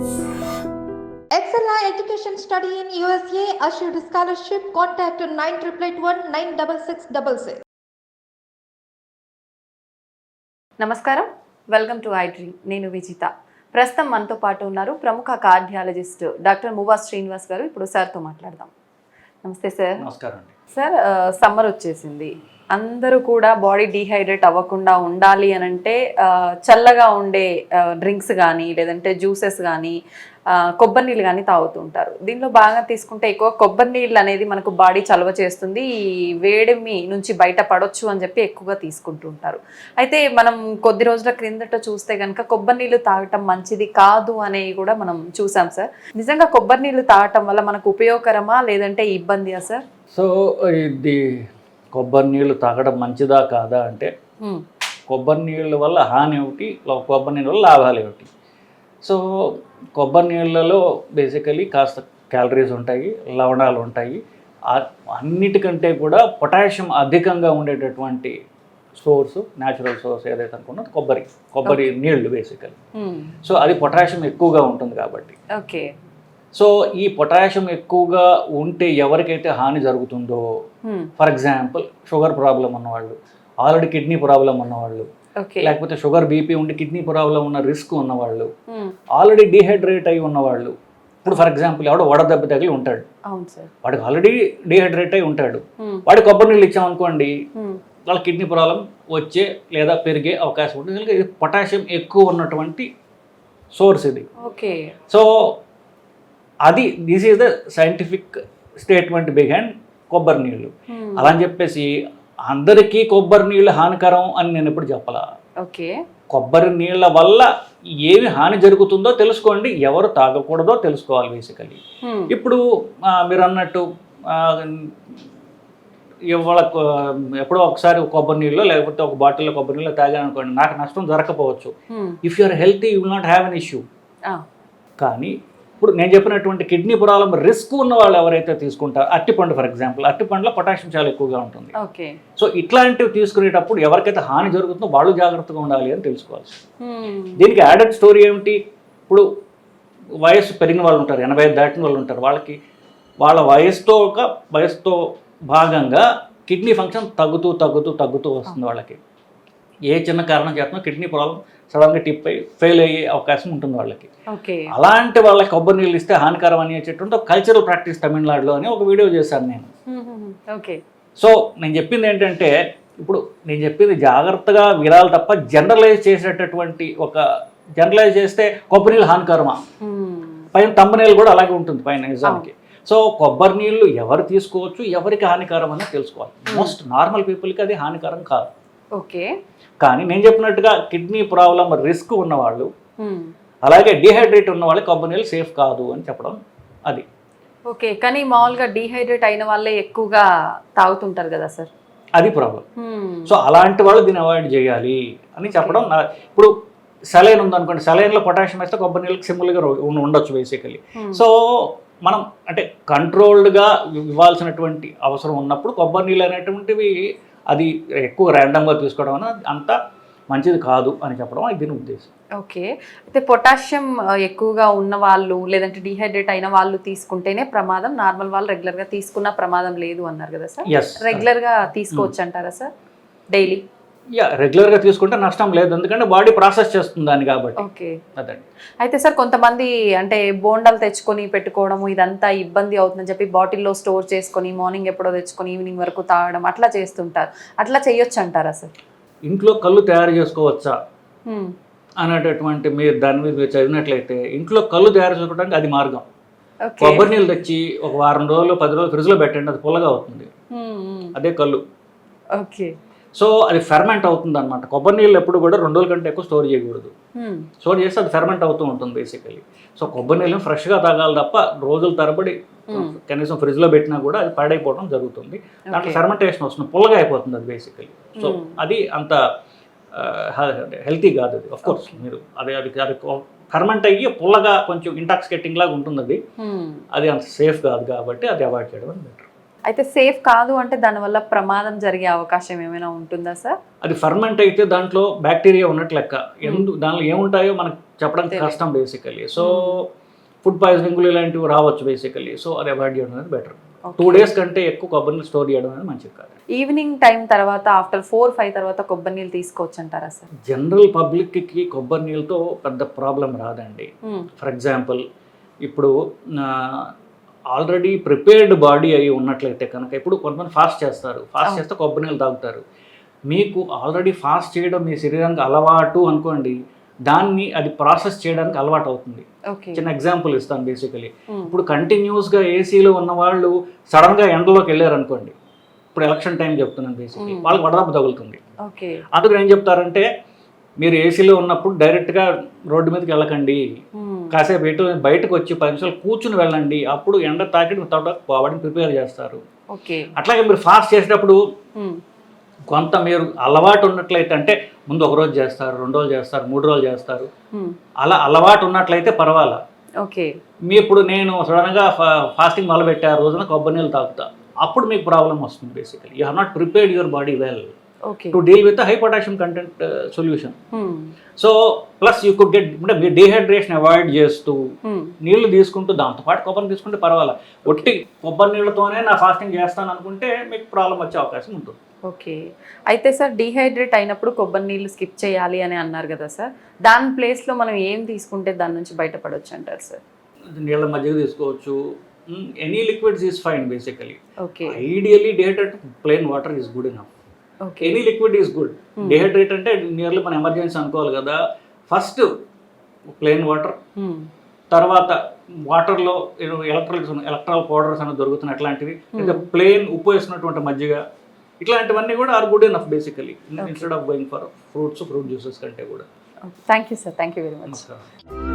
Excella Education Study in USA assured scholarship. Contact 9881 96666. నమస్కారం. Welcome to I dream నేను విజిత. ప్రస్తుతం మనతో పాటు ఉన్నారు ప్రముఖ కార్డియాలజిస్ట్ డాక్టర్ మువా శ్రీనివాస్ గారు. ఇప్పుడు సార్తో మాట్లాడదాం. నమస్తే సార్. నమస్కారం అండి. సార్ సమ్మర్ వచ్చేసింది. అందరూ కూడా బాడీ డీహైడ్రేట్ అవ్వకుండా ఉండాలి అని అంటే చల్లగా ఉండే డ్రింక్స్ కానీ లేదంటే జ్యూసెస్ కానీ కొబ్బరి నీళ్ళు కానీ తాగుతూ ఉంటారు. దీనిలో బాగా తీసుకుంటే ఎక్కువ కొబ్బరి నీళ్ళు అనేది మనకు బాడీ చలవ చేస్తుంది. ఈ వేడిమి నుంచి బయట పడవచ్చు అని చెప్పి ఎక్కువగా తీసుకుంటూ ఉంటారు. అయితే మనం కొద్ది రోజుల క్రిందట చూస్తే కనుక కొబ్బరి నీళ్ళు తాగటం మంచిది కాదు అనేవి కూడా మనం చూసాం సార్. నిజంగా కొబ్బరి నీళ్ళు తాగటం వల్ల మనకు ఉపయోగకరమా లేదంటే ఇబ్బందియా సార్? సో ఇది కొబ్బరి నీళ్ళు తాగడం మంచిదా కాదా అంటే. కొబ్బరి నీళ్ళ వల్ల హాని ఏమిటి? లో- కొబ్బరి నీళ్ళ వల్ల లాభాలు ఏమిటి? సో కొబ్బరి నీళ్ళలో బేసికలీ కాస్త క్యాలరీస్ ఉంటాయి లవణాలు ఉంటాయి. అన్నిటికంటే కూడా పొటాషియం అధికంగా ఉండేటటువంటి సోర్స్ న్యాచురల్ సోర్స్ ఏదైతే అనుకున్నది కొబ్బరి కొబ్బరి నీళ్ళు బేసికలీ. సో అది పొటాషియం ఎక్కువగా ఉంటుంది కాబట్టి. ఓకే. సో ఈ పొటాషియం ఎక్కువగా ఉంటే ఎవరికైతే హాని జరుగుతుందో హ్మ్. ఫర్ ఎగ్జాంపుల్ షుగర్ ప్రాబ్లం ఉన్నవాళ్ళు ఆల్రెడీ కిడ్నీ ప్రాబ్లం ఉన్నవాళ్ళు లేకపోతే షుగర్ బీపీ ఉండి కిడ్నీ ప్రాబ్లం ఉన్న రిస్క్ ఉన్నవాళ్ళు హ్మ్. ఆల్రెడీ డిహైడ్రేట్ అయి ఉన్నవాళ్ళు ఇప్పుడు ఫర్ ఎగ్జాంపుల్ ఎవడో వడదెబ్బ తగిలి ఉంటాడు వాడికి ఆల్రెడీ డిహైడ్రేట్ అయి ఉంటాడు హ్మ్. వాడి కొబ్బరి నీళ్ళు ఇచ్చామనుకోండి. వాళ్ళ కిడ్నీ ప్రాబ్లం వచ్చే లేదా పెరిగే అవకాశం ఉంటుంది ఇది పొటాషియం ఎక్కువ ఉన్నటువంటి సోర్స్ ఇది ఓకే సో అది this is the scientific statement behind కొబ్బరి నీళ్ళు హ్మ్. అలా అని చెప్పేసి అందరికీ కొబ్బరి నీళ్ళు హానికరం అని నేను ఎప్పుడు చెప్పలా ఓకే కొబ్బరి నీళ్ళ వల్ల ఏమి హాని జరుగుతుందో తెలుసుకోండి ఎవరు తాగకూడదో తెలుసుకోవాలి బేసికలీ హ్మ్. ఇప్పుడు మీరు అన్నట్టు ఇవాళ ఎప్పుడో ఒకసారి కొబ్బరి నీళ్ళు లేకపోతే ఒక బాటిల్లో కొబ్బరి నీళ్ళు తాగాను అనుకోండి నాకు నష్టం జరగకపోవచ్చు. If you are healthy you will not have an issue. కానీ ఇప్పుడు నేను చెప్పినటువంటి కిడ్నీ ప్రాబ్లం రిస్క్ ఉన్న వాళ్ళు ఎవరైతే తీసుకుంటారో అట్టిపండు ఫర్ ఎగ్జాంపుల్ అట్టిపండులో పొటాషియం చాలా ఎక్కువగా ఉంటుంది. ఓకే. సో ఇట్లాంటివి తీసుకునేటప్పుడు ఎవరికైతే హాని జరుగుతుందో వాళ్ళు జాగ్రత్తగా ఉండాలి అని తెలుసుకోవాలి. హ్మ్. దీనికి యాడెడ్ స్టోరీ ఏమిటి? ఇప్పుడు వయస్సు పెరిగిన వాళ్ళు ఉంటారు ఎనభై ఐదు దాటిన వాళ్ళు ఉంటారు. వాళ్ళకి వాళ్ళ వయసుతో ఒక వయసుతో భాగంగా కిడ్నీ ఫంక్షన్ తగ్గుతూ తగ్గుతూ తగ్గుతూ వస్తుంది వాళ్ళకి. ఏ చిన్న కారణం చేతనో కిడ్నీ ప్రాబ్లం సడన్గా టిప్ అయ్యి ఫెయిల్ అయ్యే అవకాశం ఉంటుంది వాళ్ళకి. ఓకే. అలాంటి వాళ్ళకి కొబ్బరి నీళ్ళు ఇస్తే హానికరం అని ఒక కల్చరల్ ప్రాక్టీస్ తమిళనాడులో అని ఒక వీడియో చేశాను నేను. ఓకే. సో నేను చెప్పింది ఏంటంటే ఇప్పుడు నేను చెప్పింది జాగ్రత్తగా వినాలి తప్ప జనరలైజ్ చేసేటటువంటి ఒక జనరలైజ్ చేస్తే కొబ్బరి నీళ్ళు హానికరమా. పైన తమ్మనీళ్ళు కూడా అలాగే ఉంటుంది పైన నిజానికి. సో కొబ్బరి నీళ్ళు ఎవరు తీసుకోవచ్చు ఎవరికి హానికరం అని తెలుసుకోవాలి. మోస్ట్ నార్మల్ పీపుల్కి అది హానికరం కాదు. ఓకే కానీ నేను చెప్పినట్టుగా కిడ్నీ ప్రాబ్లం రిస్క్ ఉన్నవాళ్ళు. అలాగే డిహైడ్రేట్ ఉన్న కొబ్బరి నీళ్ళు సేఫ్ కాదు అని చెప్పడం అది ఓకే కానీ మామూలుగా డీహైడ్రేట్ అయిన వాళ్ళే ఎక్కువగా తాగుతుంటారు కదా సార్ అది ప్రాబ్లం. సో అలాంటి వాళ్ళు దీన్ని అవాయిడ్ చేయాలి అని చెప్పడం నా ఇప్పుడు సెలైన్ ఉందనుకోండి సెలైన్లో పొటాషియం వేస్తే కొబ్బరి నీళ్ళకి సింపుల్గా ఉండొచ్చు బేసికలీ. సో మనం అంటే కంట్రోల్డ్గా ఇవ్వాల్సినటువంటి అవసరం ఉన్నప్పుడు కొబ్బరి నీళ్ళు అనేటువంటివి అది ఎక్కువ ర్యాండమ్గా తీసుకోవడం అనేది అంత మంచిది కాదు అని చెప్పడం అది దీని ఉద్దేశం. ఓకే. అయితే పొటాషియం ఎక్కువగా ఉన్న వాళ్ళు లేదంటే డీహైడ్రేట్ అయిన వాళ్ళు తీసుకుంటేనే ప్రమాదం. నార్మల్ వాళ్ళు రెగ్యులర్గా తీసుకున్న ప్రమాదం లేదు అన్నారు కదా సార్? ఎస్ రెగ్యులర్గా తీసుకోవచ్చు అంటారా సార్? డైలీ? యా రెగ్యులర్గా తీసుకుంటే నష్టం లేదు. ఎందుకంటే బాడీ ప్రాసెస్ చేస్తుంది దాన్ని కాబట్టి. ఓకే అదండి. అయితే సార్ కొంతమంది అంటే బోండాలు తెచ్చుకొని పెట్టుకోవడము ఇదంతా ఇబ్బంది అవుతుందని చెప్పి బాటిల్లో స్టోర్ చేసుకొని మార్నింగ్ ఎప్పుడో తెచ్చుకొని ఈవినింగ్ వరకు తాగడం అట్లా చేస్తుంటారు. అట్లా చేయొచ్చు అంటారా సార్? ఇంట్లో కళ్ళు తయారు చేసుకోవచ్చా. అనేటటువంటి మీరు దాని మీద మీరు చదివినట్లయితే ఇంట్లో కళ్ళు తయారు చేసుకోవడానికి అది మార్గం. కొబ్బరి నీళ్ళు తెచ్చి ఒక వారం రోజులు పది రోజులు ఫ్రిడ్జ్లో పెట్టండి అది పుల్లగా అవుతుంది. అదే కళ్ళు. ఓకే సో అది ఫెర్మెంట్ అవుతుంది అనమాట కొబ్బరి నీళ్ళు ఎప్పుడు కూడా రెండు రోజుల కంటే ఎక్కువ స్టోర్ చేయకూడదు. స్టోర్ చేస్తే అది ఫెర్మెంట్ అవుతూ ఉంటుంది బేసికలీ సో కొబ్బరి నీళ్ళని ఫ్రెష్గా తాగాలి తప్ప రోజుల తరబడి. కనీసం ఫ్రిడ్జ్లో పెట్టినా కూడా అది పాడైపోవడం జరుగుతుంది దాంట్లో. ఫెర్మెంటేషన్ వస్తుంది పుల్లగా అయిపోతుంది అది బేసికలీ సో. అది అంత హెల్తీ కాదు అది ఆఫ్ కోర్స్ మీరు అది అది అది ఫెర్మెంట్ అయ్యి పుల్లగా కొంచెం ఇంటాక్సికేటింగ్ లాగా ఉంటుంది. అది అంత సేఫ్ కాదు కాబట్టి అది అవాయిడ్ చేయడం బెటర్ అయితే సేఫ్ కాదు అంటే దానివల్ల ప్రమాదం జరిగే అవకాశం ఏమైనా ఉంటుందా సార్? అది ఫర్మెంట్ అయితే దాంట్లో బ్యాక్టీరియా ఉన్నట్లు లెక్క. ఎందు దానిలో ఏముంటాయో మనకు చెప్పడం తెలియదు. కష్టం బేసికలీ సో ఫుడ్ పాయిజనింగ్ ఇలాంటివి రావచ్చు బేసికలీ సో అది అవాయిడ్ చేయడం అనేది బెటర్ టూ డేస్ కంటే ఎక్కువ కొబ్బరి నీళ్ళు స్టోర్ చేయడం అనేది మంచిది కాదు. ఈవినింగ్ టైం తర్వాత ఆఫ్టర్ ఫోర్ ఫైవ్ తర్వాత కొబ్బరి నీళ్ళు తీసుకోవచ్చు అంటారా సార్ జనరల్ పబ్లిక్కి కొబ్బరి నీళ్ళతో పెద్ద ప్రాబ్లం రాదండి. ఫర్ ఎగ్జాంపుల్ ఇప్పుడు ఆల్రెడీ ప్రిపేర్డ్ బాడీ అయి ఉన్నట్లయితే కనుక ఇప్పుడు కొంతమంది ఫాస్ట్ చేస్తారు. ఫాస్ట్. చేస్తే కొబ్బరి నీళ్ళు తాగుతారు. మీకు ఆల్రెడీ ఫాస్ట్ చేయడం మీ శరీరానికి అలవాటు అనుకోండి దాన్ని అది ప్రాసెస్ చేయడానికి అలవాటు అవుతుంది. చిన్న ఎగ్జాంపుల్ ఇస్తాను బేసికలీ. ఇప్పుడు కంటిన్యూస్గా ఏసీలో ఉన్న వాళ్ళు సడన్గా ఎండలోకి వెళ్ళారు అనుకోండి ఇప్పుడు ఎలక్షన్ టైం చెప్తున్నాను బేసికలీ. వాళ్ళకి వడదెబ్బ తగులుతుంది. ఓకే. అందుకు ఏం చెప్తారంటే మీరు ఏసీలో ఉన్నప్పుడు డైరెక్ట్గా రోడ్డు మీదకి వెళ్ళకండి. కాసేపు ఎటు బయటకు వచ్చి పది నిమిషాలు కూర్చుని వెళ్ళండి. అప్పుడు ఎండ తాకి తర్వాత బాడీని ప్రిపేర్ చేస్తారు. ఓకే. అట్లాగే మీరు ఫాస్ట్ చేసేటప్పుడు కొంత మీరు అలవాటు ఉన్నట్లయితే అంటే ముందు ఒక రోజు చేస్తారు రెండు రోజులు చేస్తారు మూడు రోజులు చేస్తారు. అలా అలవాటు ఉన్నట్లయితే పర్వాలా. ఓకే. మీ ఇప్పుడు నేను సడన్గా ఫాస్టింగ్ మొదలుపెట్టే ఆ రోజున కొబ్బరి నీళ్ళు తాగుతా. అప్పుడు మీకు ప్రాబ్లం వస్తుంది basically you have not prepared your body well to deal with high potassium content solution so plus you could get అంటే డీహైడ్రేషన్ అవాయిడ్ చేస్తూ నీళ్ళు తీసుకుంటూ దాంతోపాటు కొబ్బరి తీసుకుంటే పర్వాలా. ఒట్టి కొబ్బరి నీళ్ళతోనే నా ఫాస్టింగ్ చేస్తాను అనుకుంటే మీకు ప్రాబ్లం వచ్చే అవకాశం ఉంటుంది. ఓకే అయితే సార్ డీహైడ్రేట్ అయినప్పుడు కొబ్బరి నీళ్ళు స్కిప్ చేయాలి అని అన్నారు కదా సార్ దాని ప్లేస్లో మనం ఏం తీసుకుంటే దాని నుంచి బయటపడవచ్చు అంటారు సార్ నీళ్ళ మజ్జిగ తీసుకోవచ్చు. Any liquids is fine basically okay ideally dehydrate plain water is good enough any liquid is good dehydrate అంటే నియర్లీ మన ఎమర్జెన్సీ అనుకోవాలి కదా. ఫస్ట్ ప్లెయిన్ వాటర్ తర్వాత వాటర్లో ఎలక్ట్రాల్స్ ఎలక్ట్రాల్ పౌడర్స్ అనేవి దొరుకుతున్నాయి అట్లాంటివి. లేదా ప్లెయిన్ ఉప్పు వేసినటువంటి మజ్జిగ. ఇట్లాంటివన్నీ కూడా are good enough basically instead of going for fruits fruit juices కంటే కూడా. Thank you sir thank you very much